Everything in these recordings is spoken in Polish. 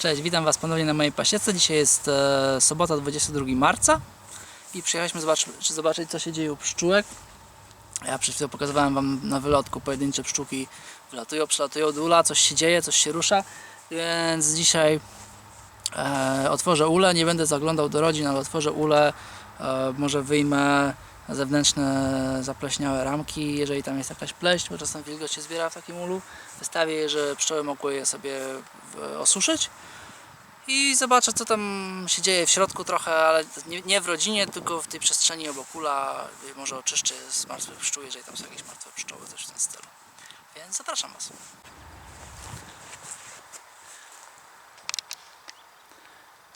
Cześć, witam Was ponownie na mojej pasiece. Dzisiaj jest e, sobota 22 marca i przyjechaliśmy zobaczyć, czy zobaczyć co się dzieje u pszczółek. Ja przed chwilą pokazywałem Wam na wylotku pojedyncze pszczółki wylatują, przelatują do ula, coś się dzieje, coś się rusza, więc dzisiaj e, otworzę ulę, nie będę zaglądał do rodzin, ale otworzę ulę, e, może wyjmę zewnętrzne zapleśniałe ramki, jeżeli tam jest jakaś pleśń, bo czasem wilgoć się zbiera w takim ulu, wystawię je, że pszczoły mogły je sobie w- osuszyć i zobaczę co tam się dzieje w środku trochę, ale nie, nie w rodzinie, tylko w tej przestrzeni obok ula, może oczyszczę z martwych pszczół, jeżeli tam są jakieś martwe pszczoły, coś w tym stylu. Więc zapraszam Was.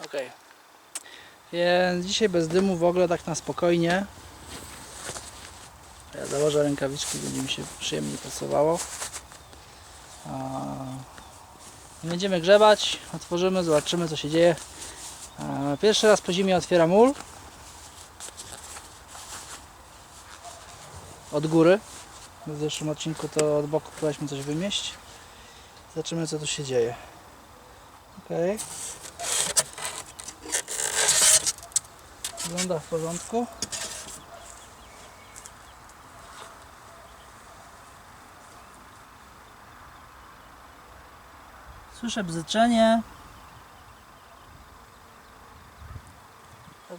Ok. Więc dzisiaj bez dymu w ogóle tak na spokojnie. Założę rękawiczki, będzie mi się przyjemnie pracowało. A, Będziemy grzebać, otworzymy, zobaczymy co się dzieje. Pierwszy raz po zimie otwieram ul. Od góry. W zeszłym odcinku to od boku próbowaliśmy coś wymieść. Zobaczymy co tu się dzieje. Ok. Wygląda w porządku. Słyszę bzyczenie.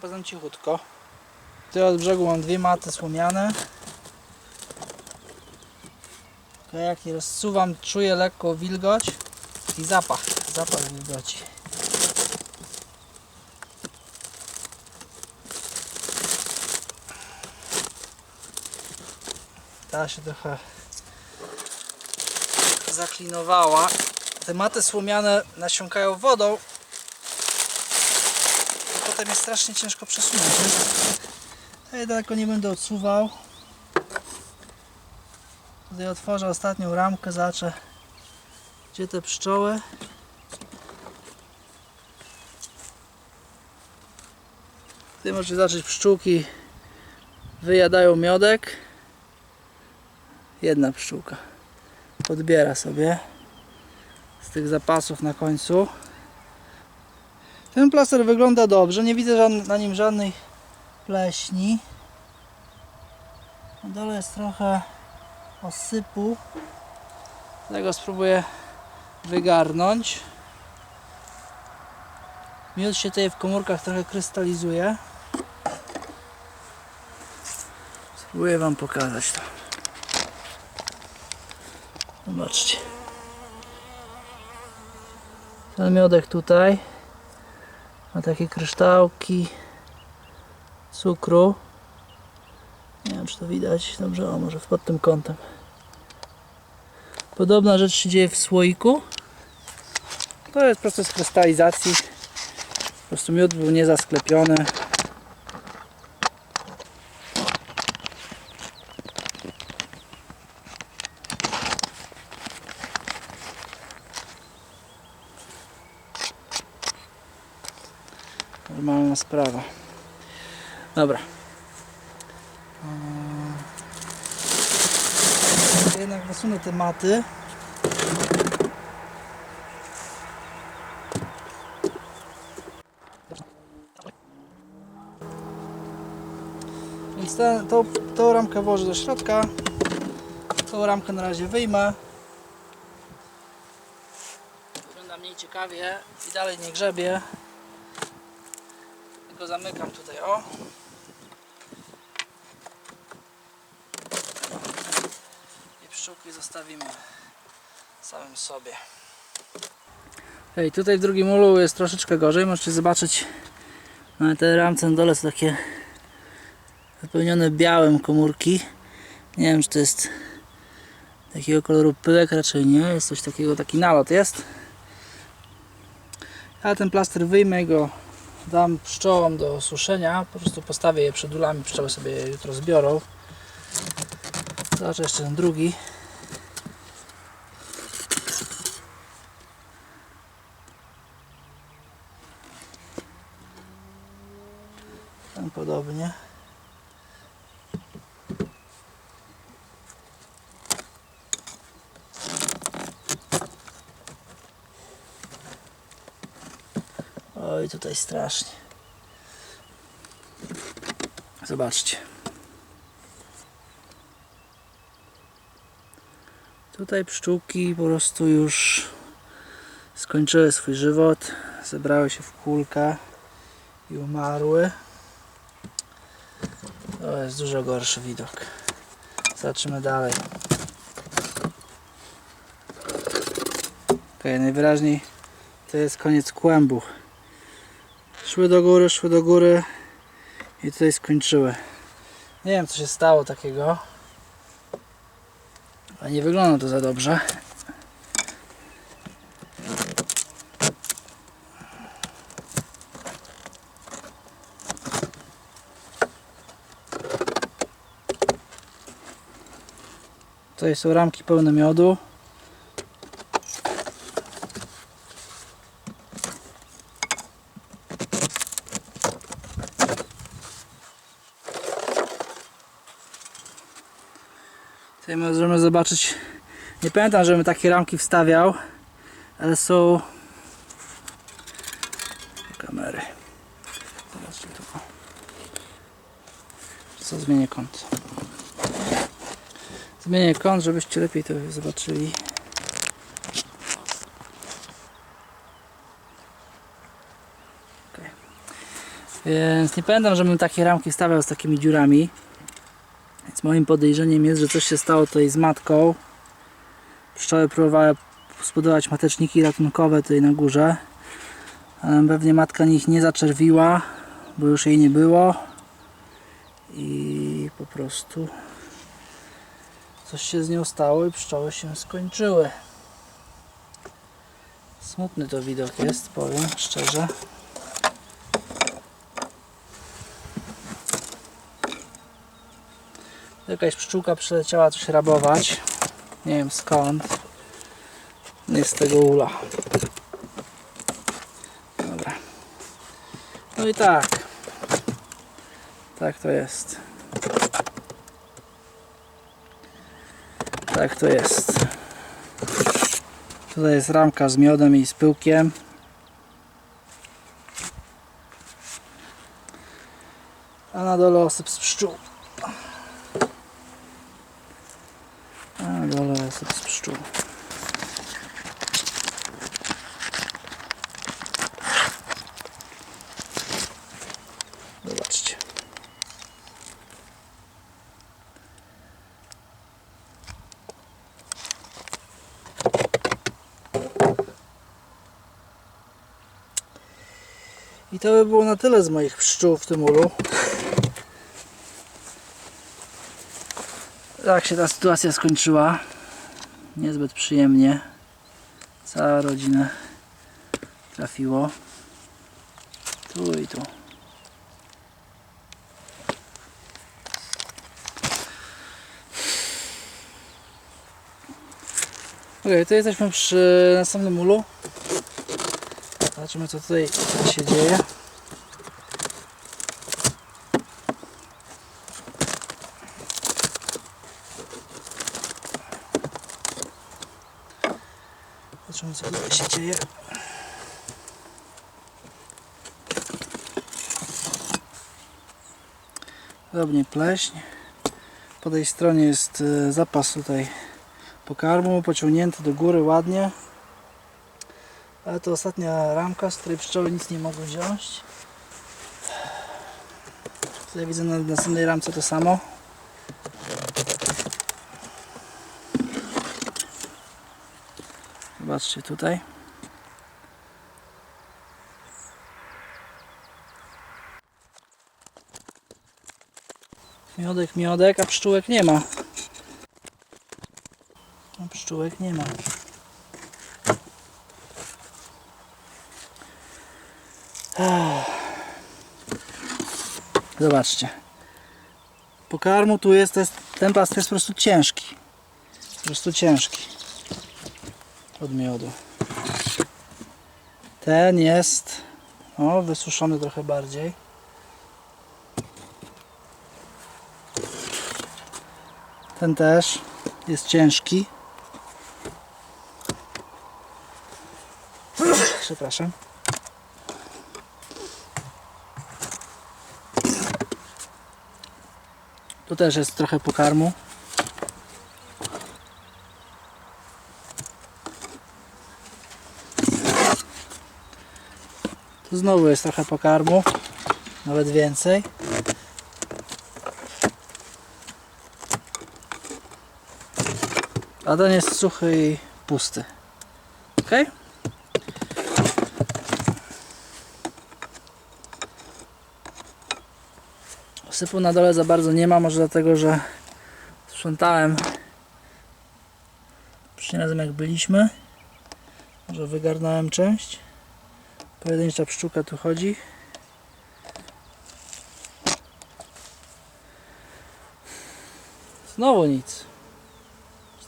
Potem cichutko. Tutaj od brzegu mam dwie maty słomiane. Jak je rozsuwam, czuję lekko wilgoć i zapach, zapach wilgoci. Ta się trochę zaklinowała. Te maty słomiane nasiąkają wodą i potem jest strasznie ciężko przesunąć. Ja daleko nie będę odsuwał. Tutaj otworzę ostatnią ramkę, zobaczę gdzie te pszczoły. Tutaj możecie zobaczyć pszczółki wyjadają miodek. Jedna pszczółka podbiera sobie tych zapasów na końcu. Ten plaster wygląda dobrze, nie widzę na nim żadnej pleśni. Na dole jest trochę osypu. Tego spróbuję wygarnąć. Miód się tutaj w komórkach trochę krystalizuje. Spróbuję Wam pokazać to. Zobaczcie. Ten miodek tutaj ma takie kryształki cukru. Nie wiem czy to widać. Dobrze, o może pod tym kątem. Podobna rzecz się dzieje w słoiku. To jest proces krystalizacji. Po prostu miód był niezasklepiony. Sprawa. Dobra. Eee, Jednak wysunę te maty. Więc tą, tą ramkę włożę do środka. Tą ramkę na razie wyjmę. Wygląda mniej ciekawie i dalej nie grzebie. Zamykam tutaj, o. I pszczółki zostawimy samym sobie. Hej, tutaj w drugim ulu jest troszeczkę gorzej. Możecie zobaczyć na tej ramce na dole są takie wypełnione białym komórki. Nie wiem, czy to jest takiego koloru pyłek, raczej nie. Jest coś takiego, taki nalot jest. Ja ten plaster wyjmę go dam pszczołom do suszenia, po prostu postawię je przed ulami, pszczoły sobie je jutro zbiorą. Zobaczę jeszcze ten drugi. Ten podobnie. Tutaj strasznie. Zobaczcie. Tutaj pszczółki po prostu już skończyły swój żywot, zebrały się w kulkę i umarły. To jest dużo gorszy widok. Zobaczymy dalej. Ok, najwyraźniej to jest koniec kłębu. Szły do góry, szły do góry i tutaj skończyły. Nie wiem co się stało takiego. Ale nie wygląda to za dobrze. Tutaj są ramki pełne miodu. Tutaj możemy zobaczyć, nie pamiętam, żebym takie ramki wstawiał, ale są kamery. Zobaczcie tu. Co zmienię kąt. Zmienię kąt, żebyście lepiej to zobaczyli. Więc nie pamiętam, żebym takie ramki wstawiał z takimi dziurami. Moim podejrzeniem jest, że coś się stało tutaj z matką. Pszczoły próbowały zbudować mateczniki ratunkowe tutaj na górze. Pewnie matka nich nie zaczerwiła, bo już jej nie było. I po prostu coś się z nią stało i pszczoły się skończyły. Smutny to widok jest, powiem szczerze. Jakaś pszczółka przyleciała coś rabować. Nie wiem skąd. Jest z tego ula. Dobra. No i tak. Tak to jest. Tak to jest. Tutaj jest ramka z miodem i z pyłkiem. A na dole osyp z pszczół. A dole osyp z pszczół. Zobaczcie. I to by było na tyle z moich pszczół w tym ulu. Tak się ta sytuacja skończyła. Niezbyt przyjemnie. Cała rodzina trafiło. Tu i tu. Ok, to jesteśmy przy następnym ulu. Zobaczymy co tutaj się dzieje. Co tutaj się dzieje. Podobnie pleśń. Po tej stronie jest e, zapas tutaj pokarmu, pociągnięty do góry ładnie. Ale to ostatnia ramka, z której pszczoły nic nie mogą wziąć. Tutaj widzę na następnej ramce to samo. Zobaczcie tutaj. Miodek, miodek, a pszczółek nie ma. A pszczółek nie ma. Zobaczcie. Pokarmu tu jest, ten past jest po prostu ciężki. Po prostu ciężki od miodu. Ten jest o, wysuszony trochę bardziej. Ten też jest ciężki. Przepraszam. Tu też jest trochę pokarmu. Tu znowu jest trochę pokarmu, nawet więcej. A ten jest suchy i pusty. Ok? Sypu na dole za bardzo nie ma, może dlatego, że sprzątałem poprzednim razem jak byliśmy. Może wygarnąłem część. Pojedyncza pszczółka tu chodzi. Znowu nic.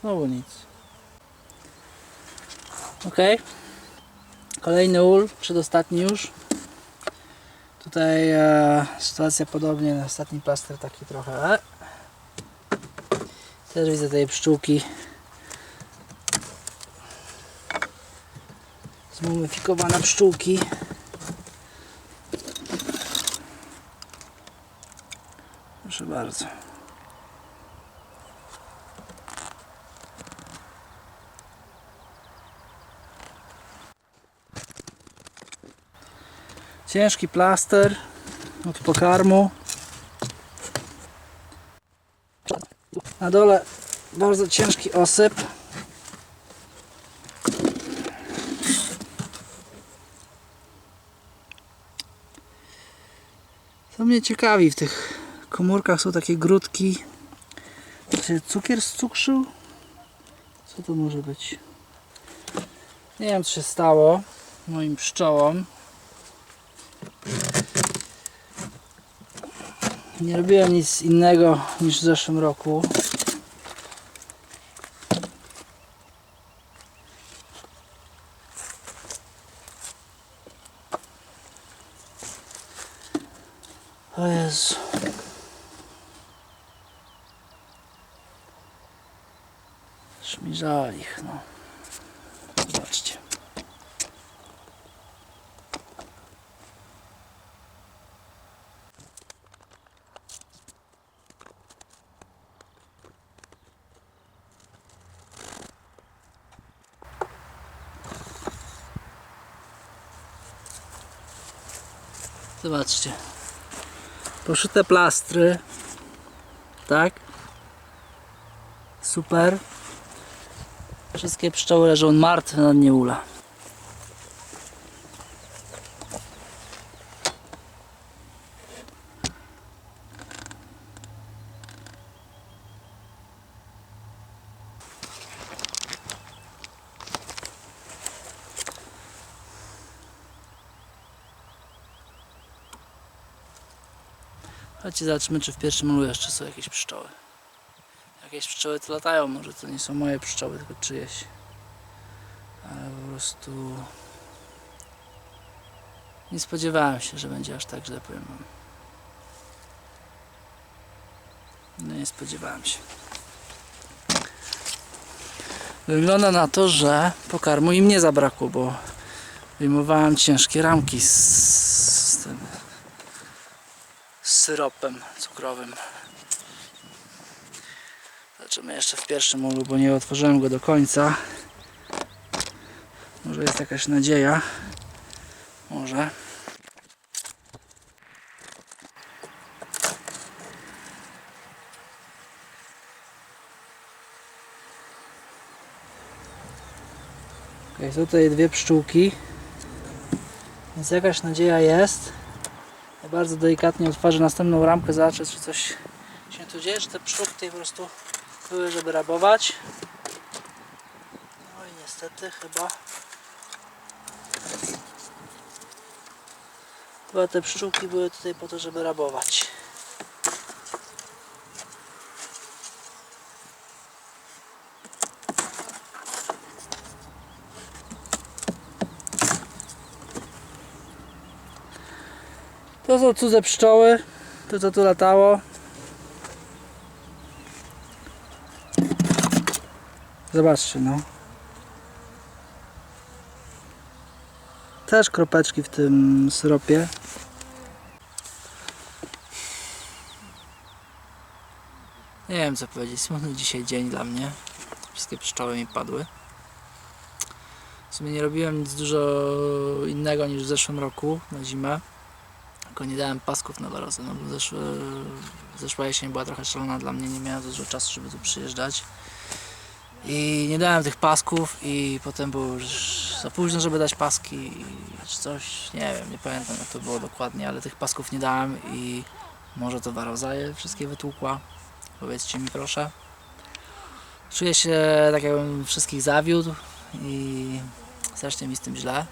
Znowu nic. Ok. Kolejny ul, przedostatni już. Tutaj e, sytuacja podobnie, ostatni plaster taki trochę. E. Też widzę tej pszczółki. Zmumifikowane pszczółki. Proszę bardzo. Ciężki plaster od pokarmu. Na dole bardzo ciężki osyp. Co mnie ciekawi, w tych komórkach są takie grudki. Czy cukier scukrzył? Co to może być? Nie wiem, co się stało moim pszczołom. Nie robiłem nic innego niż w zeszłym roku. O Jezu. Aż mi żal ich, no. Zobaczcie. Zobaczcie. Poszyte plastry. Tak. Super. Wszystkie pszczoły leżą martwe na dnie ula. Chodźcie zobaczymy czy w pierwszym ulu jeszcze są jakieś pszczoły. Jakieś pszczoły to latają, może to nie są moje pszczoły, tylko czyjeś. Ale po prostu nie spodziewałem się, że będzie aż tak powiem wam. No nie spodziewałem się. Wygląda na to, że pokarmu im nie zabrakło, bo wyjmowałem ciężkie ramki z syropem cukrowym. Zobaczymy jeszcze w pierwszym ulu, bo nie otworzyłem go do końca. Może jest jakaś nadzieja. Może. Okay, tutaj dwie pszczółki. Więc jakaś nadzieja jest. Ja bardzo delikatnie otworzę następną ramkę, zobaczę czy coś się tu dzieje, te tutaj po prostu były, żeby rabować. No i niestety chyba chyba te pszczółki były tutaj po to, żeby rabować. To są cudze pszczoły, to co tu latało. Zobaczcie no. Też kropeczki w tym syropie. Nie wiem co powiedzieć, smutny dzisiaj dzień dla mnie. Wszystkie pszczoły mi padły. W sumie nie robiłem nic dużo innego niż w zeszłym roku na zimę. Tylko nie dałem pasków na warozę, no bo zeszły, zeszła jesień była trochę szalona dla mnie, nie miałem za dużo czasu, żeby tu przyjeżdżać. I nie dałem tych pasków i potem było już za późno, żeby dać paski czy coś, nie wiem, nie pamiętam jak to było dokładnie, ale tych pasków nie dałem i może to waroza je wszystkie wytłukła. Powiedzcie mi proszę. Czuję się tak jakbym wszystkich zawiódł i strasznie mi z tym źle.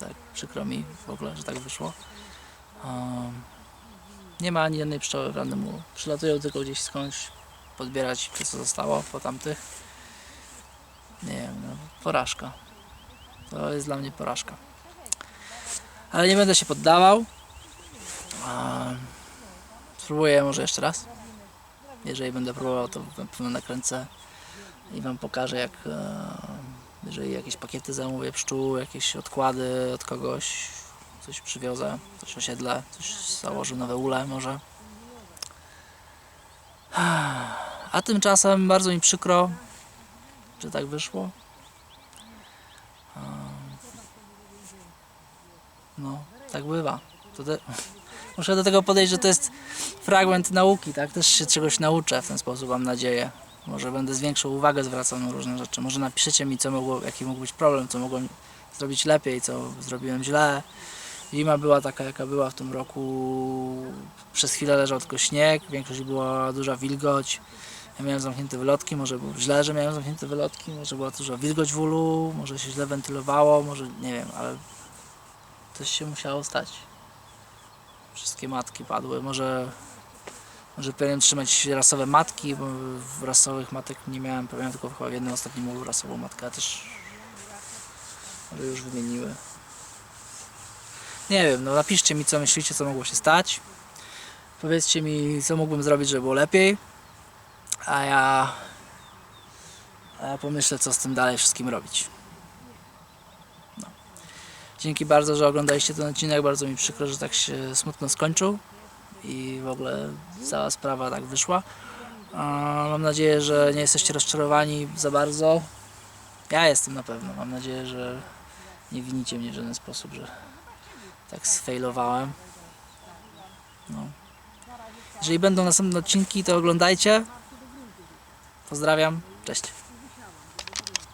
Tak przykro mi w ogóle, że tak wyszło. Nie ma ani jednej pszczoły w randemu. Przylatują tylko gdzieś skądś podbierać to co zostało po tamtych. Nie wiem, no, porażka. To jest dla mnie porażka. Ale nie będę się poddawał. Spróbuję może jeszcze raz. Jeżeli będę próbował, to na pewno nakręcę i Wam pokażę, jak jeżeli jakieś pakiety zamówię pszczół, jakieś odkłady od kogoś, coś przywiozę, coś osiedlę, coś założę nowe ule może. A tymczasem bardzo mi przykro, że tak wyszło. No, tak bywa. Te... Muszę do tego podejść, że to jest fragment nauki, tak? Też się czegoś nauczę w ten sposób, mam nadzieję. Może będę z większą uwagę zwracał na różne rzeczy. Może napiszecie mi, co mogło, jaki mógł być problem, co mogłem zrobić lepiej, co zrobiłem źle. Zima była taka, jaka była w tym roku. Przez chwilę leżał tylko śnieg, większość była duża wilgoć. Ja miałem zamknięte wylotki, może było źle, że miałem zamknięte wylotki, może była duża wilgoć w ulu, może się źle wentylowało, może nie wiem, ale coś się musiało stać. Wszystkie matki padły, może może powinienem trzymać rasowe matki, bo rasowych matek nie miałem, miałem tylko chyba w jednym ostatnim ulu rasową matkę, a też może już wymieniły. Nie wiem, no napiszcie mi co myślicie, co mogło się stać. Powiedzcie mi, co mógłbym zrobić, żeby było lepiej. A ja, a ja pomyślę, co z tym dalej wszystkim robić. No. Dzięki bardzo, że oglądaliście ten odcinek. Bardzo mi przykro, że tak się smutno skończył i w ogóle cała sprawa tak wyszła. Mam nadzieję, że nie jesteście rozczarowani za bardzo. Ja jestem na pewno. Mam nadzieję, że nie winicie mnie w żaden sposób, że tak sfailowałem. No. Jeżeli będą następne odcinki, to oglądajcie. Pozdrawiam. Cześć.